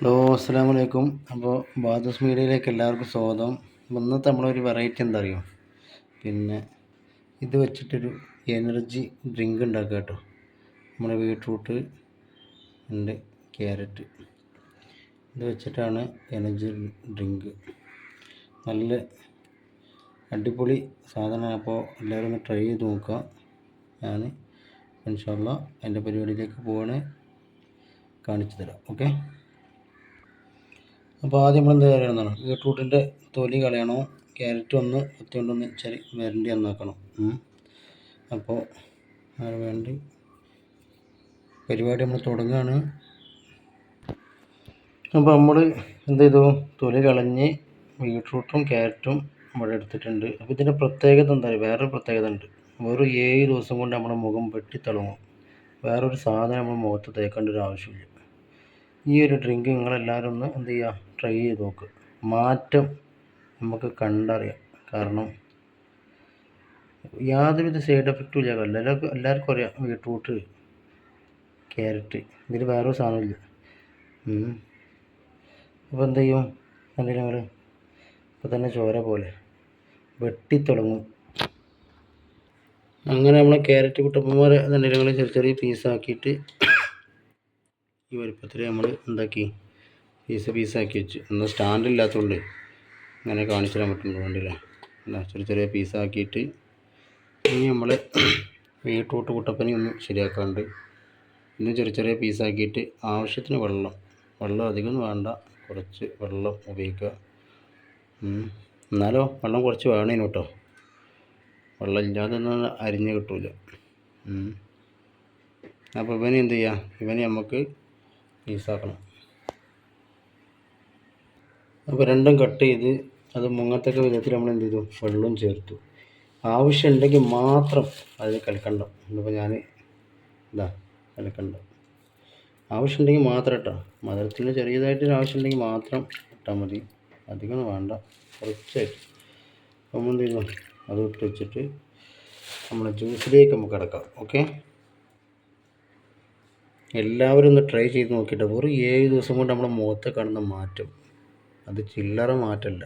Hello അസ്സാം വലൈക്കും അപ്പോൾ ബാദസ് മീഡിയയിലേക്ക് എല്ലാവർക്കും സ്വാഗതം. ഇന്നത്തെ നമ്മളൊരു വെറൈറ്റി എന്താ അറിയോ പിന്നെ ഇത് വെച്ചിട്ടൊരു എനർജി ഡ്രിങ്ക് ഉണ്ടാക്കുക കേട്ടോ. നമ്മുടെ ബീട്രൂട്ട് ഉണ്ട് ക്യാരറ്റ് ഇത് വെച്ചിട്ടാണ് എനർജി ഡ്രിങ്ക് നല്ല അടിപൊളി സാധനമാണ്. അപ്പോൾ എല്ലാവരും ഒന്ന് ട്രൈ ചെയ്ത് നോക്കുക. ഞാൻ ഇൻഷാല്ല എന്റെ പരിപാടിയിലേക്ക് പോവാണ്. കാണിച്ചു തരാം. ഓക്കെ അപ്പോൾ ആദ്യം നമ്മൾ എന്ത് ചെയ്യണമെന്നാണ് ബീട്രൂട്ടിന്റെ തൊലി കളയണോ? ക്യാരറ്റ് ഒന്ന് കുത്തി കൊണ്ടൊന്ന് ചെറിയ വരണ്ടി നന്നാക്കണം. അപ്പോൾ അതിന് വേണ്ടി പരിപാടി നമ്മൾ തുടങ്ങുകയാണ് അപ്പോൾ നമ്മൾ എന്ത് ചെയ്തു? തൊലി കളഞ്ഞ് ബീട്രൂട്ടും ക്യാരറ്റും നമ്മൾ എടുത്തിട്ടുണ്ട്. അപ്പോൾ ഇതിന്റെ പ്രത്യേകത എന്താ പറയുക വേറൊരു പ്രത്യേകത ഉണ്ട്. വെറും ഏഴ് ദിവസം കൊണ്ട് നമ്മുടെ മുഖം വെട്ടിത്തിളങ്ങും വേറൊരു സാധനം നമ്മൾ മുഖത്ത് തേക്കേണ്ട ഒരു ആവശ്യമില്ല. ഈ ഒരു ഡ്രിങ്ക് നിങ്ങളെല്ലാവരും ഒന്ന് എന്ത് ചെയ്യുക ട്രൈ ചെയ്ത് നോക്ക്. മാറ്റം നമുക്ക് കണ്ടറിയാം. കാരണം യാതൊരുവിധ സൈഡ് എഫക്റ്റും ഇല്ല. എല്ലാവർക്കും എല്ലാവർക്കും അറിയാം. ബീട്രൂട്ട് ക്യാരറ്റ് ഇതിൽ വേറൊരു സാധനമില്ല. അപ്പോൾ എന്ത് ചെയ്യും? കണ്ടില്ല നിങ്ങൾ ഇപ്പോൾ തന്നെ ചോര പോലെ വെട്ടിത്തുടങ്ങും അങ്ങനെ നമ്മൾ ക്യാരറ്റ് കുട്ടപ്പന്മാർ നിങ്ങൾ ചെറിയ ചെറിയ പീസാക്കിയിട്ട് ഈ വലുപ്പത്തിൽ നമ്മൾ എന്താക്കി? പീസ് പീസാക്കി വെച്ചു. ഒന്ന് സ്റ്റാൻഡ് ഇല്ലാത്തതുകൊണ്ട് ഇങ്ങനെ കാണിച്ചു തരാൻ പറ്റുന്നുണ്ട് വേണ്ടില്ല അല്ല ചെറിയ ചെറിയ പീസാക്കിയിട്ട് ഇനി നമ്മൾ ബീട്രൂട്ട് കുട്ടപ്പനി ഒന്ന് ശരിയാക്കാണ്ട് ഇന്ന് ചെറിയ ചെറിയ പീസാക്കിയിട്ട് ആവശ്യത്തിന് വെള്ളം. വെള്ളം അധികം വേണ്ട. കുറച്ച് വെള്ളം ഉപയോഗിക്കുക. എന്നാലോ വെള്ളം കുറച്ച് വേണേനു കേട്ടോ വെള്ളം ഇല്ലാതെ ഒന്നും അരിഞ്ഞ് കിട്ടില്ല. അപ്പോൾ ഇവന് എന്ത് ചെയ്യുക ഇവനെ നമുക്ക് പീസാക്കണം അപ്പോൾ രണ്ടും കട്ട് ചെയ്ത് അത് മുങ്ങത്തക്ക വിധത്തിൽ നമ്മൾ എന്ത് ചെയ്തു? വെള്ളവും ചേർത്തു. ആവശ്യമുണ്ടെങ്കിൽ മാത്രം അതിൽ കലക്കണ്ടം. എന്നിപ്പോൾ ഞാൻ ഇതാ കലക്കണ്ടം. ആവശ്യമുണ്ടെങ്കിൽ മാത്രം ഇട്ടാ. മധുരത്തിന് ചെറിയതായിട്ടൊരു ആവശ്യമുണ്ടെങ്കിൽ മാത്രം ഇട്ടാൽ മതി. അധികം വേണ്ട. കുറച്ചായിട്ട്. നമ്മൾ എന്ത് ചെയ്തു? അത് ഇട്ട് വെച്ചിട്ട് നമ്മൾ ജ്യൂസിലേക്ക് നമുക്ക് കിടക്കാം ഓക്കെ എല്ലാവരും ഒന്ന് ട്രൈ ചെയ്ത് നോക്കിയിട്ട് വെറും ഏഴ് ദിവസം കൊണ്ട് നമ്മുടെ മുഖത്ത് കാണുന്ന മാറ്റം. അത് ചില്ലറ മാറ്റമല്ല.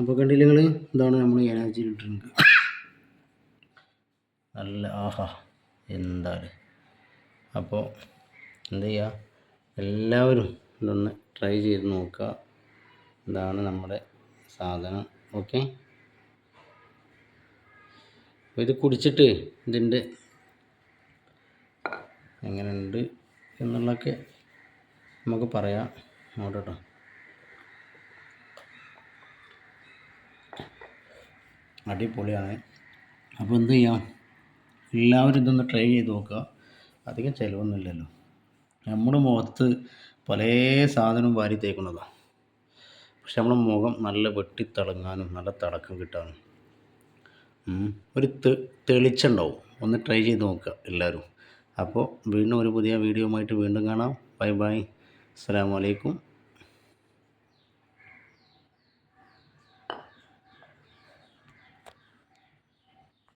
അപ്പോൾ കണ്ടില്ല ഇതാണ് നമ്മൾ എനർജി ഡ്രിങ്ക് നല്ല ആഹാ. എന്താണ്? അപ്പോൾ എന്ത് ചെയ്യുക എല്ലാവരും ഇതൊന്ന് ട്രൈ ചെയ്ത് നോക്കുക ഇതാണ് നമ്മുടെ സാധനം. ഓക്കെ ഇത് കുടിച്ചിട്ട് ഇതിന്റെ എങ്ങനെയുണ്ട് എന്നുള്ളതൊക്കെ നമുക്ക് പറയാം. നോട്ടോ അടിപൊളിയാണ്. അപ്പോൾ എന്ത് ചെയ്യാം? എല്ലാവരും ഇതൊന്ന് ട്രൈ ചെയ്ത് നോക്കുക. അധികം ചിലവൊന്നുമില്ലല്ലോ. നമ്മുടെ മുഖത്ത് പല സാധനവും വാരി തേക്കുന്നതാണ് പക്ഷെ നമ്മുടെ മുഖം നല്ല വെട്ടിത്തിളങ്ങാനും നല്ല തിളക്കം കിട്ടാനും. ഒരു തെളിച്ചുണ്ടാവും. ഒന്ന് ട്രൈ ചെയ്ത് നോക്കുക എല്ലാവരും. അപ്പോൾ വീണ്ടും ഒരു പുതിയ വീഡിയോ ആയിട്ട് വീണ്ടും കാണാം. ബൈ ബൈ അസ്സാം വലൈക്കും